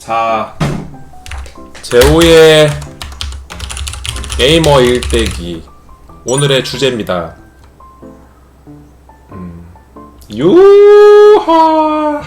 자, 제오의 게이머 일대기 오늘의 주제입니다. 음, 유하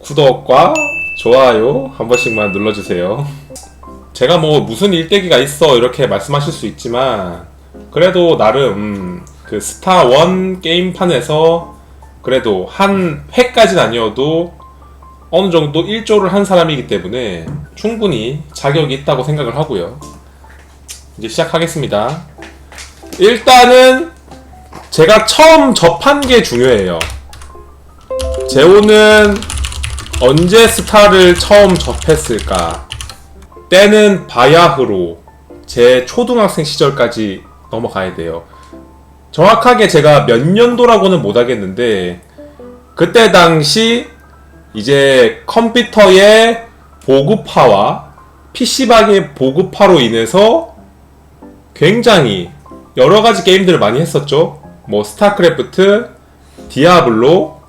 구독과 좋아요 한 번씩만 눌러주세요. 제가 뭐 무슨 일대기가 있어 이렇게 말씀하실 수 있지만 그래도 나름 음, 그 스타 원 게임판에서 그래도 한 회까지는 아니어도 어느 정도 일조를 한 사람이기 때문에 충분히 자격이 있다고 생각을 하고요. 이제 시작하겠습니다. 일단은 제가 처음 접한 게 중요해요. 재호는 언제 스타를 처음 접했을까? 때는 바야흐로 제 초등학생 시절까지 넘어가야 돼요. 정확하게 제가 몇 년도라고는 못 하겠는데 그때 당시 이제 컴퓨터의 보급화와 PC방의 보급화로 인해서 굉장히 여러 가지 게임들을 많이 했었죠. 뭐 스타크래프트, 디아블로,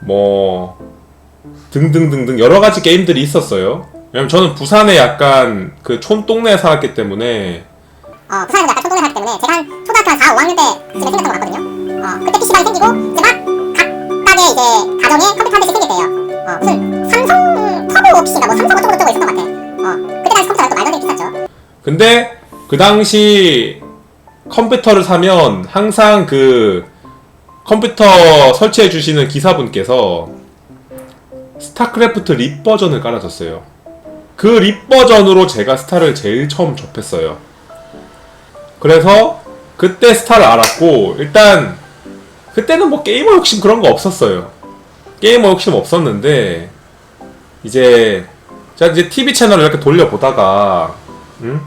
뭐 등등등등 여러 가지 게임들이 있었어요. 왜냐면 저는 부산에 약간 그 촌동네에 살았기 때문에 어, 부산에서 약간 초동네 살기 때문에 제가 한 초등학교 한 4, 5학년 때쯤에 생겼던 것 같거든요. 어, 그때 PC방이 생기고 이제 막 각각의 이제 가정에 컴퓨터 한 대씩 생겼 대요. 어, 무슨 삼성 터보 PC인가 뭐 삼성 어쩌고 저쩌고 있었던 것 같아. 어, 그때 당시 컴퓨터가 또 말도 안 되게 비쌌죠. 근데 그 당시 컴퓨터를 사면 항상 그 컴퓨터 설치해 주시는 기사분께서 스타크래프트 립 버전을 깔아줬어요. 그 립 버전으로 제가 스타를 제일 처음 접했어요. 그래서 그때 스타를 알았고 일단 그때는 뭐 게이머 욕심 그런 거 없었어요. 게이머 욕심 없었는데 이제 제가 이제 TV 채널을 이렇게 돌려보다가 음?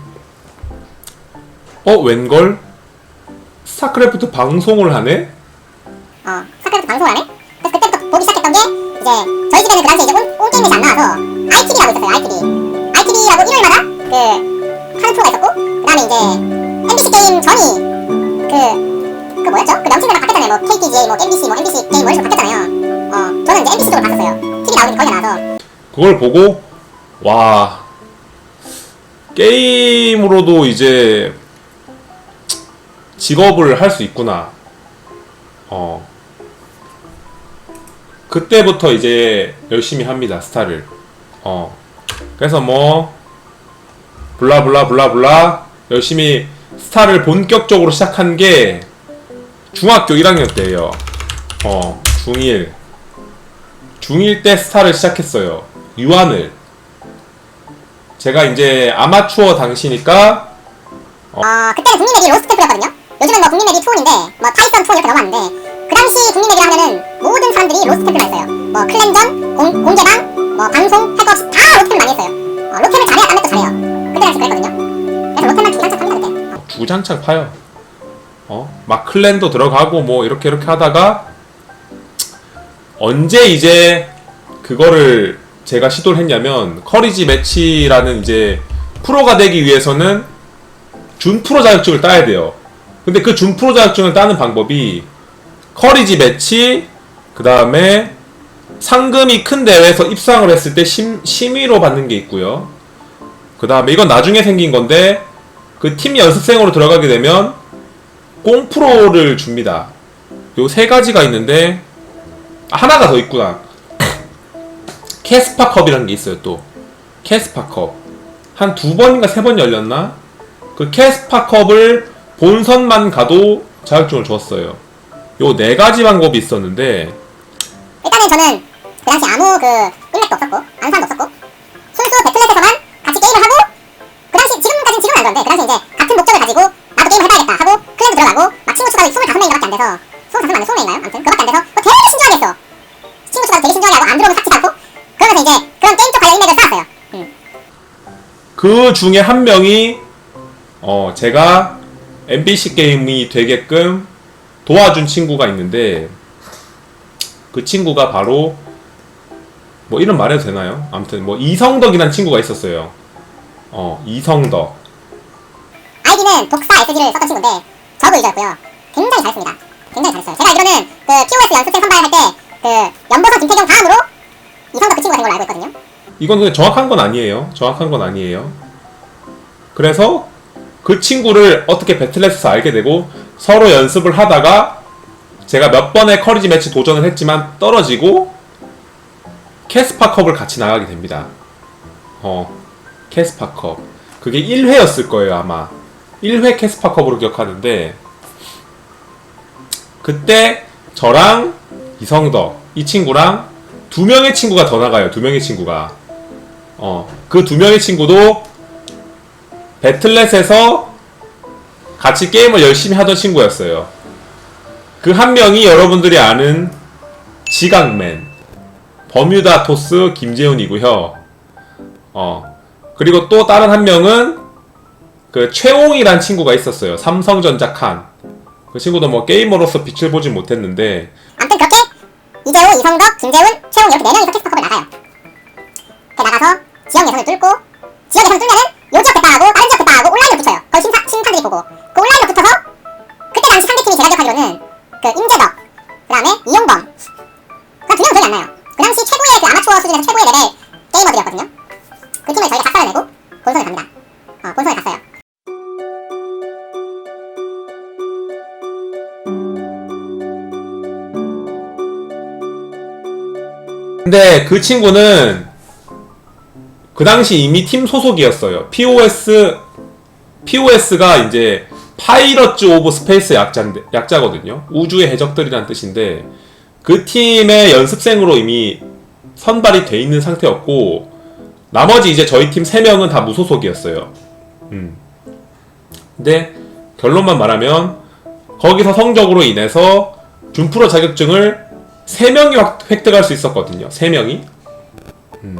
어 웬걸 스타크래프트 방송을 하네? 어, 스타크래프트 방송을 하네? 그래서 그때부터 보기 시작했던 게 이제 저희 집에는 그 당시에 이제 온, 온 게임이 안 나와서 ITV라고 있었어요. ITV. ITV라고 일요일마다 그 하는 프로가 있었고 그 다음에 이제 MBC 게임 전이 그, 그 뭐였죠? 그 명칭들만 바뀌었잖아요. 뭐 KTGA, 뭐 MBC, 그걸 보고 와 게임으로도 이제 직업을 할 수 있구나. 어 그때부터 이제 열심히 합니다 스타를. 어 그래서 뭐 블라블라 블라블라 열심히 스타를 본격적으로 시작한 게 중학교 1학년 때예요. 어 중1 중1 때 스타를 시작했어요. 유한을. 제가 이제 아마추어 당시니까 어, 그때는 국민 맵이 로스트템플이었거든요. 요즘은 뭐 국민 맵이 투혼인데, 뭐 타이선 투혼 이렇게 넘어왔는데, 그 당시 국민 맵이라 하면은 모든 사람들이 로스트템플을 했어요. 뭐 클랜전, 공, 공개방, 뭐 방송, 할거 없이 다 로템을 많이 했어요. 어, 로템을 잘해야 딴 것도 잘해요. 그때 당시 그랬거든요. 그래서 로템만 주장창 탑니다 그때. 어. 주장창 파요. 어? 막 클랜도 들어가고 뭐 이렇게 이렇게 하다가 언제 이제 그거를 제가 시도를 했냐면 커리지 매치라는 이제 프로가 되기 위해서는 준 프로 자격증을 따야 돼요. 근데 그 준 프로 자격증을 따는 방법이 커리지 매치 그 다음에 상금이 큰 대회에서 입상을 했을 때 심, 심의로 받는 게 있고요. 그 다음에 이건 나중에 생긴 건데 그 팀 연습생으로 들어가게 되면 꽁프로를 줍니다. 요 세 가지가 있는데 아, 하나가 더 있구나. 캐스파컵이라는 게 있어요 또 캐스파컵 한 두 번인가 세 번 열렸나? 그 캐스파컵을 본선만 가도 자격증을 줬어요. 요 네 가지 방법이 있었는데 일단은 저는 그 당시 아무 그 인맥도 없었고, 아는 사람도 없었고, 순수 배틀넷에서만 같이 게임을 하고, 그 당시, 지금까지는 지금은 안 그런데, 그 당시 이제 같은 목적을 가지고, 나도 게임을 해봐야겠다 하고, 클랜도 들어가고, 막 친구 수가 25명인가밖에 안 돼서, 25명 맞나? 20명인가요? 아무튼, 그거밖에 안 돼서, 뭐 되게 신중하게 했어. 친구 수가 되게 신중하게 하고, 안 들어오면 그러면서 이제 그런 게임 쪽 관련 인맥을 쌓았어요. 음. 그 중에 한 명이 어 제가 MBC 게임이 되게끔 도와준 친구가 있는데 그 친구가 바로 뭐 이름 말해도 되나요? 아무튼 뭐 이성덕이라는 친구가 있었어요. 어 이성덕. 아이디는 독사 SG를 썼던 친구인데 저도 유저였고요. 굉장히 잘했습니다. 굉장히 잘했어요. 제가 알기로는 그 POS 연습생 선발할 때 그 연보성 김태경 다음으로 이성덕 그 친구가 된 걸로 알고 있거든요. 이건 근데 정확한 건 아니에요. 정확한 건 아니에요. 그래서 그 친구를 어떻게 배틀넷에서 알게 되고 서로 연습을 하다가 제가 몇 번의 커리지 매치 도전을 했지만 떨어지고 캐스파컵을 같이 나가게 됩니다. 어, 캐스파컵. 그게 1회였을 거예요, 아마. 1회 캐스파컵으로 기억하는데 그때 저랑 이성덕 이 친구랑 두 명의 친구가 더 나가요. 두 명의 친구가. 어, 그 두 명의 친구도 배틀넷에서 같이 게임을 열심히 하던 친구였어요. 그 한 명이 여러분들이 아는 지각맨, 버뮤다 토스 김재훈이고요. 어, 그리고 또 다른 한 명은 그 최홍이란 친구가 있었어요. 삼성전자 칸. 그 친구도 뭐 게이머로서 빛을 보진 못했는데 아무튼 그렇게 이재호, 이성 덕, 김재훈, 최홍 이렇게 네 명이서 캐스터 근데 그 친구는 그 당시 이미 팀 소속이었어요. POS POS가 이제 파이러츠 오브 스페이스 약자인데 약자거든요. 우주의 해적들이란 뜻인데 그 팀의 연습생으로 이미 선발이 돼 있는 상태였고 나머지 이제 저희 팀 3명은 다 무소속이었어요. 음. 근데 결론만 말하면 거기서 성적으로 인해서 준프로 자격증을 3명이 획득할 수 있었거든요. 3명이. 음.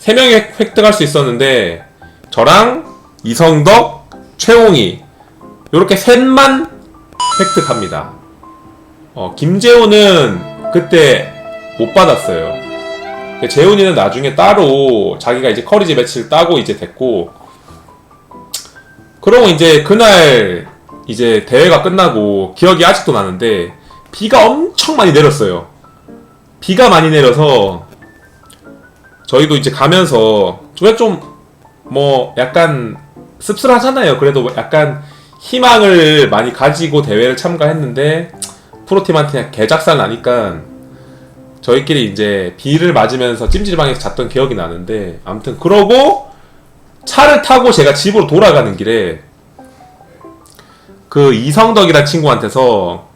3명이 획득할 수 있었는데 저랑 이성덕, 최홍이 이렇게 셋만 획득합니다. 어, 김재훈은 그때 못 받았어요. 재훈이는 나중에 따로 자기가 이제 커리지 매치를 따고 이제 됐고 그러고 이제 그날 이제 대회가 끝나고 기억이 아직도 나는데 비가 엄청 많이 내렸어요. 비가 많이 내려서 저희도 이제 가면서 좀뭐 약간 씁쓸하잖아요. 그래도 뭐 약간 희망을 많이 가지고 대회를 참가했는데 프로팀한테 개작살 나니까 저희끼리 이제 비를 맞으면서 찜질방에서 잤던 기억이 나는데 아무튼 그러고 차를 타고 제가 집으로 돌아가는 길에 그 이성덕이란 친구한테서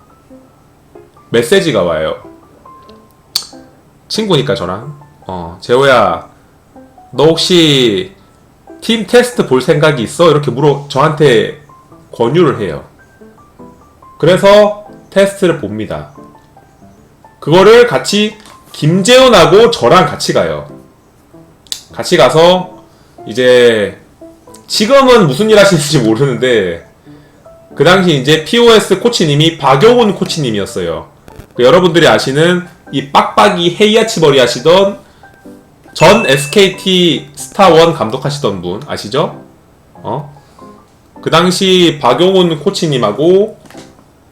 메시지가 와요. 친구니까 저랑 어 재호야 너 혹시 팀 테스트 볼 생각이 있어? 이렇게 물어 저한테 권유를 해요. 그래서 테스트를 봅니다. 그거를 같이 김재훈하고 저랑 같이 가요. 같이 가서 이제 지금은 무슨 일 하시는지 모르는데 그 당시 이제 POS 코치님이 박용훈 코치님이었어요. 그 여러분들이 아시는 이 빡빡이 헤이아치버리 하시던 전 SKT 스타원 감독하시던 분 아시죠? 어? 그 당시 박용훈 코치님하고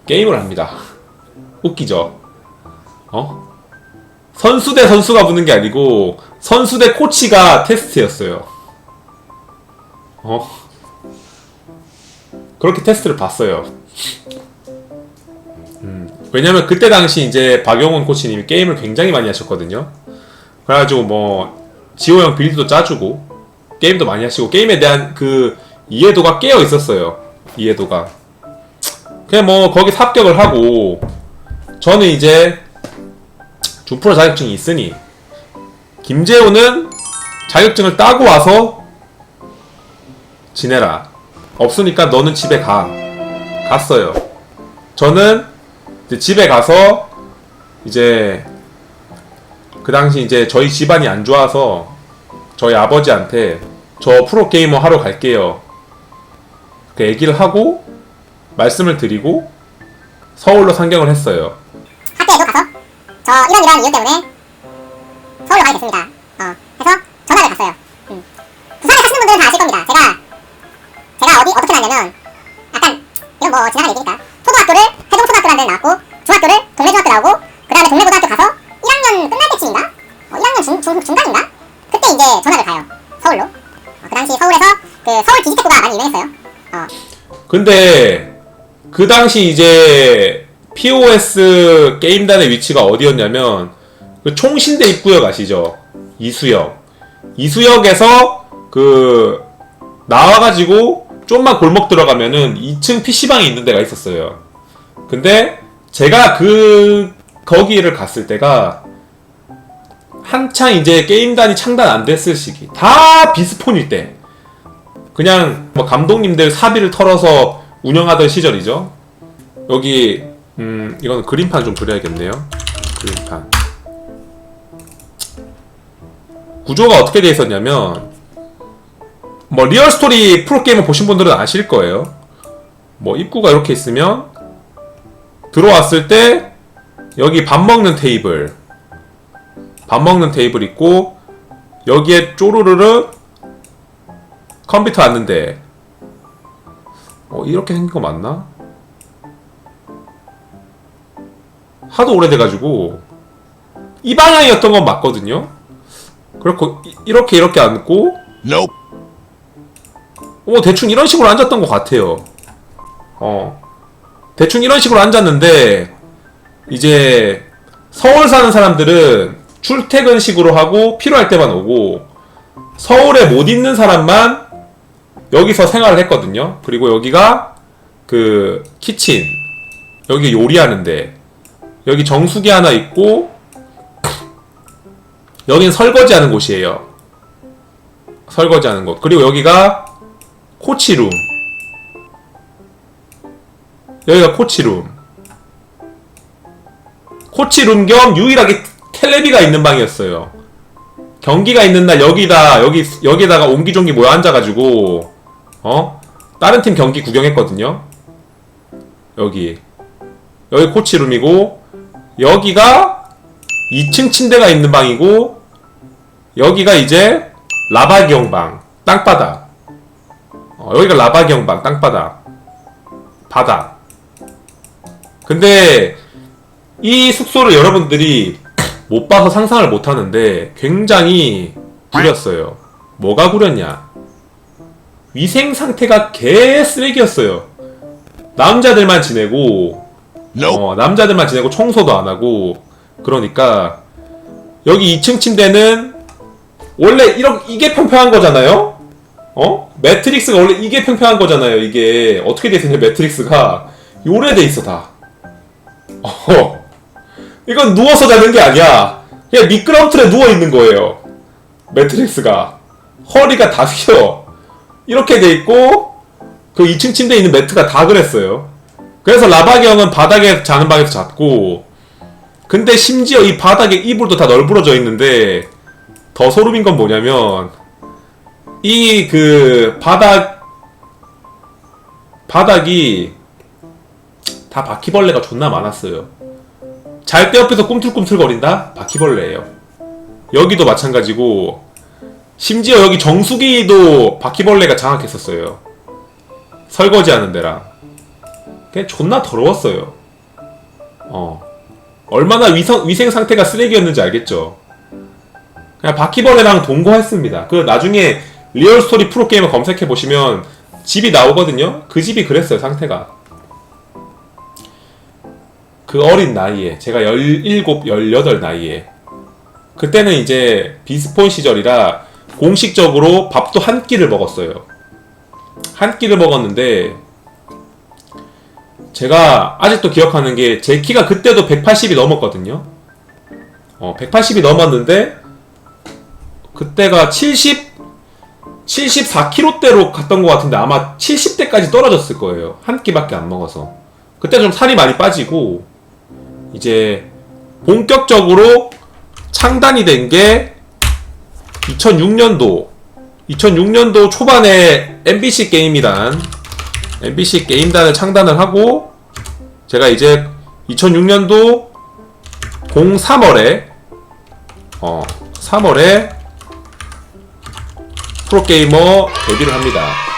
게임을 합니다. 웃기죠? 어? 선수 대 선수가 붙는 게 아니고 선수 대 코치가 테스트였어요. 어? 그렇게 테스트를 봤어요. 음, 왜냐면 그때 당시 이제 박용훈 코치님이 게임을 굉장히 많이 하셨거든요. 그래가지고 뭐 지호 형 빌드도 짜주고 게임도 많이 하시고 게임에 대한 그 이해도가 깨어 있었어요. 이해도가. 그냥 뭐 거기 합격을 하고 저는 이제 준프로 자격증이 있으니 김재호는 자격증을 따고 와서 지내라. 없으니까 너는 집에 가. 갔어요. 저는 이제 집에 가서 이제 그 당시 이제 저희 집안이 안 좋아서 저희 아버지한테 저 프로게이머 하러 갈게요. 그 얘기를 하고 말씀을 드리고 서울로 상경을 했어요. 학교에도 가서 저 이런 이런 이유 때문에 서울로 가게 됐습니다. 어, 해서 전화를 갔어요. 음. 부산에 사시는 분들은 다 아실 겁니다. 제가 제가 어디 어떻게 나냐면 약간 이건 뭐 지나간 얘기니까 데 나왔고 중학교를 동래중학교 나오고 그 다음에 동래고등학교 가서 1학년 끝날 때쯤인가? 어, 1학년 중국 중간인가? 그때 이제 전학을 가요. 서울로. 어, 그 당시 서울에서 그 서울 디지테크가 많이 유명했어요. 어, 근데 그 당시 이제 POS 게임단의 위치가 어디였냐면 그 총신대 입구역 아시죠? 이수역. 이수역에서 그 나와가지고 좀만 골목 들어가면은 2층 PC방이 있는 데가 있었어요. 근데 제가 그 거기를 갔을 때가 한창 이제 게임단이 창단 안 됐을 시기. 다 비스폰일 때. 그냥 뭐 감독님들 사비를 털어서 운영하던 시절이죠. 여기 음 이거는 그림판 좀 그려야겠네요. 그림판. 구조가 어떻게 돼 있었냐면 뭐 리얼 스토리 프로 게임을 보신 분들은 아실 거예요. 뭐 입구가 이렇게 있으면 들어왔을 때 여기 밥 먹는 테이블 밥 먹는 테이블 있고 여기에 쪼르르르 컴퓨터 왔는데 어 이렇게 생긴 거 맞나? 하도 오래돼가지고 이 방향이었던 건 맞거든요. 그렇고 이- 이렇게 이렇게 앉고 Nope. 어 대충 이런 식으로 앉았던 것 같아요. 어 대충 이런 식으로 앉았는데 이제 서울 사는 사람들은 출퇴근식으로 하고 필요할 때만 오고 서울에 못 있는 사람만 여기서 생활을 했거든요. 그리고 여기가 그 키친 여기 요리하는데 여기 정수기 하나 있고 여긴 설거지하는 곳이에요. 설거지하는 곳. 그리고 여기가 코치룸. 여기가 코치룸. 코치룸 겸 유일하게 텔레비가 있는 방이었어요. 경기가 있는 날 여기다 여기 여기다가 옹기종기 모여 앉아가지고 어 다른 팀 경기 구경했거든요. 여기 여기 코치룸이고 여기가 2층 침대가 있는 방이고 여기가 이제 라바기형 방 땅바닥 어, 여기가 라바기형 방 땅바닥 바닥 근데 이 숙소를 여러분들이 못 봐서 상상을 못 하는데 굉장히 구렸어요. 뭐가 구렸냐? 위생 상태가 개 쓰레기였어요. 남자들만 지내고. 어, 남자들만 지내고 청소도 안 하고 그러니까 여기 2층 침대는 원래 이런 이게 평평한 거잖아요. 어? 매트릭스가 원래 이게 평평한 거잖아요. 이게 어떻게 돼 있냐 매트릭스가 요래 돼 있어 다. 어. 이건 누워서 자는 게 아니야. 그냥 미끄럼틀에 누워 있는 거예요. 매트릭스가 허리가 다 휘어. 이렇게 돼 있고 그 2층 침대에 있는 매트가 다 그랬어요. 그래서 라바기 형은 바닥에 자는 방에서 잤고 근데 심지어 이 바닥에 이불도 다 널브러져 있는데 더 소름인 건 뭐냐면 이 그 바닥 바닥이 다 바퀴벌레가 존나 많았어요. 잘 때 옆에서 꿈틀꿈틀거린다? 바퀴벌레예요. 여기도 마찬가지고 심지어 여기 정수기도 바퀴벌레가 장악했었어요. 설거지하는 데랑 그냥 존나 더러웠어요. 어. 얼마나 위성, 위생 상태가 쓰레기였는지 알겠죠? 그냥 바퀴벌레랑 동거했습니다. 그 나중에 리얼 스토리 프로게이머 검색해 보시면 집이 나오거든요? 그 집이 그랬어요, 상태가. 그 어린 나이에, 제가 17, 18 나이에. 그때는 이제 비스폰 시절이라 공식적으로 밥도 한 끼를 먹었어요. 한 끼를 먹었는데, 제가 아직도 기억하는 게 제 키가 그때도 180이 넘었거든요. 어, 180이 넘었는데 그때가 70 74kg대로 갔던 것 같은데 아마 70대까지 떨어졌을 거예요. 한 끼밖에 안 먹어서. 그때 좀 살이 많이 빠지고 이제 본격적으로 창단이 된 게 2006년도 2006년도 초반에 MBC 게임이란 MBC 게임단을 창단을 하고 제가 이제 2006년도 03월에 어 3월에 프로게이머 데뷔를 합니다.